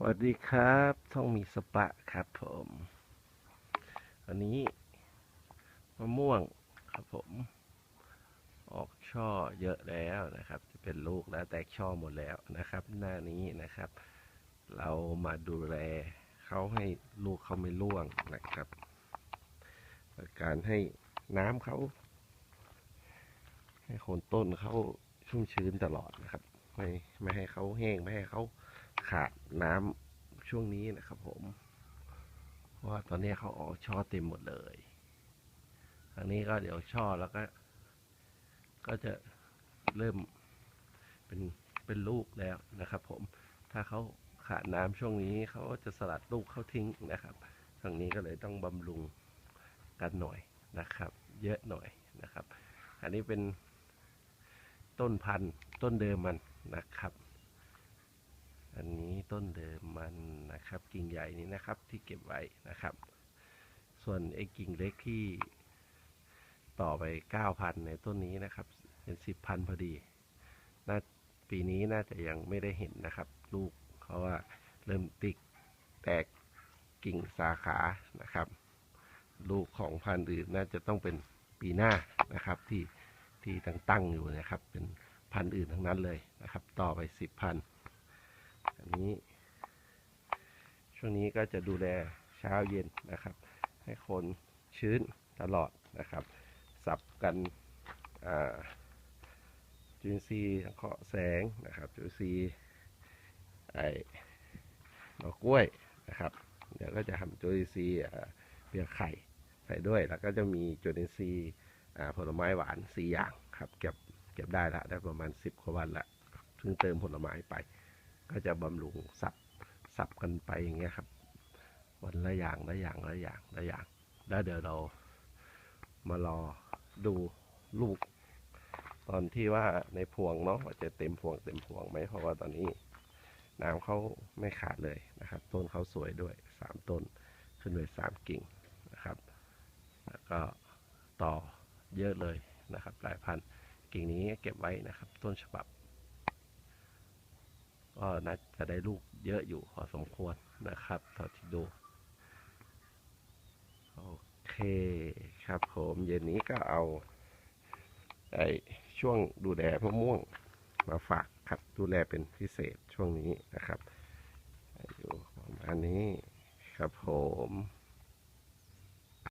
สวัสดีครับท่องมีสปะครับผมอันนี้มะม่วงครับผม ออกช่อเยอะแล้วนะครับ จะเป็นลูกแล้วแตกช่อหมดแล้วนะครับ หน้านี้นะครับ เรามาดูแลเขาให้ลูกเขาไม่ร่วงนะครับ การให้น้ำเขา ให้โคนต้นเขาชุ่มชื้นตลอดนะครับ ไม่ไม่ให้เขาแห้งไม่ให้เขา ขาดน้ำช่วงนี้นะครับผม เพราะว่าตอนนี้เขาออกช่อเต็มหมดเลยทางนี้ก็เดี๋ยวช่อแล้วก็ ก็จะเริ่มเป็นเป็นลูกแล้วนะครับ ผม ถ้าเขาขาดน้ำช่วงนี้เขาจะสลัดลูกเขาทิ้งนะครับทางนี้ก็เลยต้องบำรุงกันหน่อยนะครับ เยอะหน่อยนะครับ อันนี้เป็นต้นพันธุ์ต้นเดิมมันนะครับ อันนี้ต้นเดิมมันนะครับกิ่งใหญ่นี้นะครับที่เก็บไว้นะครับ ส่วนไอ้กิ่งเล็กที่ต่อไปเก้าพันในต้นนี้นะครับ เป็นสิบพันพอดีน่าปีนี้น่าจะยังไม่ได้เห็นนะครับ ลูกเพราะว่าเริ่มติกแตกกิ่งสาขานะครับ ลูกของพันธุ์อื่นน่าจะต้องเป็นปีหน้านะครับที่ที่ตั้งตั้งอยู่นะครับ เป็นพันธุ์อื่นทั้งนั้นเลยนะครับ ต่อไปสิบพัน อันนี้ ช่วงนี้ก็จะดูแลเช้าเย็นนะครับ ให้คนชื้นตลอดนะครับ สับกันจุลินทรีย์เคราะห์แสงนะครับจุลินทรีย์ไอหนอกล้วยนะครับ เดี๋ยวก็จะทำจุลินทรีย์เปลือกไข่ใส่ด้วย แล้วก็จะมีจุลินทรีย์ผลไม้หวานสี่อย่างครับ เก็บเก็บได้ละได้ประมาณสิบกว่าวันละเพิ่งเติมผลไม้ไป ก็จะบำรุงสับสับกันไปอย่างเงี้ยครับ วันละอย่างละอย่างละอย่างละอย่าง แล้วเดี๋ยวเรามารอดูลูก ตอนที่ว่าในพวงเนาะว่าจะเต็มพวงเต็มพวงไหมเพราะว่าตอนนี้น้ำเขาไม่ขาดเลยนะครับ ต้นเขาสวยด้วยสามต้นขึ้นไปสามกิ่งนะครับ แล้วก็ต่อเยอะเลยนะครับ หลายพันกิ่งนี้เก็บไว้นะครับ ต้นฉบับ ก็น่าจะได้ลูกเยอะอยู่พอสมควรนะครับเท่าที่ดู โอเคครับผมเย็นนี้ก็เอาไอช่วงดูแลมะม่วงมาฝากครับดูแลเป็นพิเศษช่วงนี้นะครับอยู่ประมาณนี้ครับผม